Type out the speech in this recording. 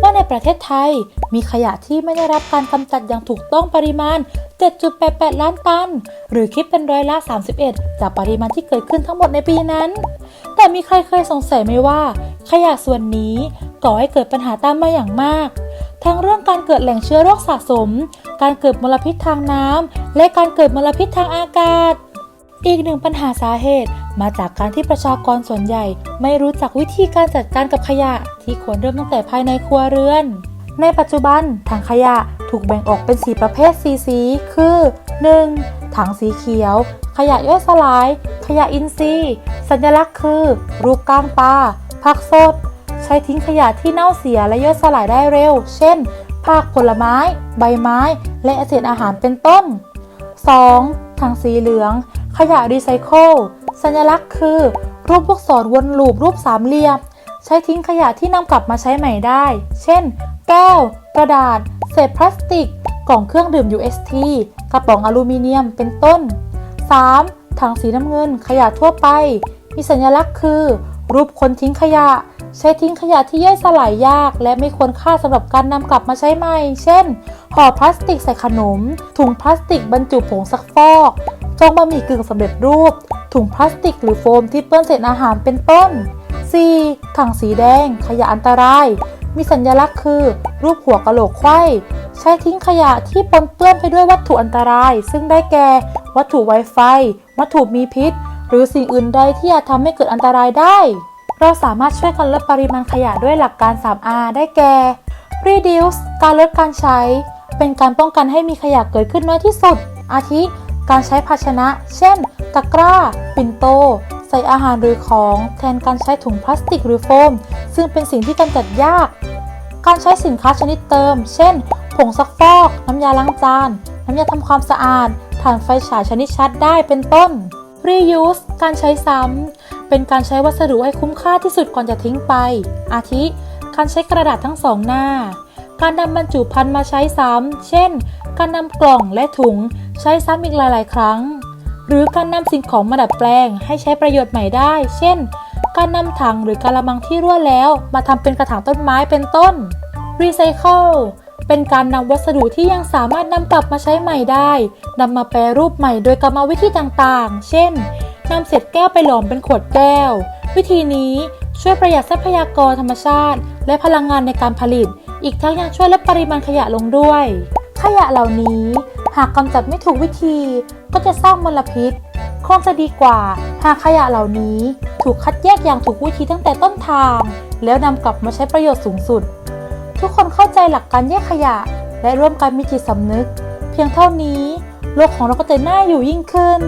ว่าในประเทศไทย มีขยะที่ไม่ได้รับการกำจัดอย่างถูกต้องปริมาณ 7.88 ล้านตัน หรือคิดเป็นร้อยละ 31 จากปริมาณที่เกิดขึ้นทั้งหมดในปีนั้น แต่มีใครเคยสงสัยไหมว่า ขยะส่วนนี้ก่อให้เกิดปัญหาตามมาอย่างมาก ทั้งเรื่องการเกิดแหล่งเชื้อโรคสะสม การเกิดมลพิษทางน้ำและการเกิดมลพิษทางอากาศอีกหนึ่งปัญหาสาเหตุมาจากการที่ประชากรส่วนใหญ่ไม่รู้จักวิธีการจัดการกับขยะ ที่ควรเริ่มตั้งแต่ภายในครัวเรือน ในปัจจุบันถังขยะถูกแบ่งออกเป็น 4 ประเภทสีสี คือ 1. ถังสีเขียว ขยะย่อยสลาย ขยะอินทรีย์ สัญลักษณ์คือ รูปก้างปลาผักสด ใช้ทิ้งขยะที่เน่าเสียและย่อยสลายได้เร็ว เช่นผักผลไม้ ใบไม้ และเศษอาหารเป็นต้น 2. ถังสีเหลือง ขยะรีไซเคิล สัญลักษณ์คือ รูปลูกศรวนลูปรูปสามเหลี่ยม ใช้ทิ้งขยะที่นำกลับมาใช้ใหม่ได้ เช่น แก้ว กระดาษ เศษพลาสติก กล่องเครื่องดื่ม UST กระป๋องอลูมิเนียม เป็นต้น 3. ถังสีน้ำเงิน ขยะทั่วไป มีสัญลักษณ์คือ รูปคนทิ้งขยะ ใช้ทิ้งขยะที่ย่อยสลายยาก และไม่ควรค่าสำหรับการนำกลับมาใช้ใหม่ เช่น ห่อพลาสติกใส่ขนม ถุงพลาสติกบรรจุผงซักฟอกจงบะหมี่กึ่งสำเร็จรูป ถุงพลาสติกหรือโฟมที่เปื้อนเศษอาหารเป็นต้น 4. ถังสีแดง ขยะอันตราย มีสัญลักษณ์คือ รูปหัวกะโหลกไข้ใช้ทิ้งขยะที่ปนเปื้อนไปด้วยวัตถุอันตราย ซึ่งได้แก่ วัตถุไวไฟ วัตถุมีพิษ หรือสิ่งอื่นใดที่อาจทำให้เกิดอันตรายได้ เราสามารถช่วยกันลดปริมาณขยะด้วยหลักการ 3R ได้แก่ reduce การลดการใช้ เป็นการป้องกันให้มีขยะเกิดขึ้นน้อยที่สุด อาทิ การใช้ภาชนะ เช่น ตะกร้า ปิ่นโต ใส่อาหารหรือของแทนการใช้ถุงพลาสติกหรือโฟม ซึ่งเป็นสิ่งที่กำจัดยาก การใช้สินค้าชนิดเติม เช่น ผงซักฟอก น้ำยาล้างจาน น้ำยาทำความสะอาดถ่านไฟฉายชนิดชัดได้เป็นต้น reuse การใช้ซ้ำ เป็นการใช้วัสดุให้คุ้มค่าที่สุดก่อนจะทิ้งไป อาทิ การใช้กระดาษทั้งสองหน้า การนำบรรจุภัณฑ์มาใช้ซ้ำ เช่น การนำกล่องและถุงใช้ซ้ำอีกหลาย ๆ ครั้ง หรือการนำสิ่งของมาดัดแปลงให้ใช้ประโยชน์ใหม่ได้ เช่น การนำถังหรือกระมังที่รั่วแล้ว มาทำเป็นกระถางต้นไม้เป็นต้น Recycle เป็นการนำวัสดุที่ยังสามารถนำกลับมาใช้ใหม่ได้นำมาแปรรูปใหม่โดยกรรมวิธีต่างๆ เช่นนำเศษแก้วไปหลอมเป็นขวดแก้ว วิธีนี้ช่วยประหยัดทรัพยากรธรรมชาติ และพลังงานในการผลิต อีกทั้งยังช่วยลดปริมาณขยะลงด้วย ขยะเหล่านี้ หากกำจัดไม่ถูกวิธีก็จะสร้างมลพิษคงจะดีกว่าหากขยะเหล่านี้ถูกคัดแยกอย่างถูกวิธีตั้งแต่ต้นทาง แล้วนำกลับมาใช้ประโยชน์สูงสุด ทุกคนเข้าใจหลักการแยกขยะ และร่วมกันมีจิตสำนึก เพียงเท่านี้ โลกของเราก็จะน่าอยู่ยิ่งขึ้น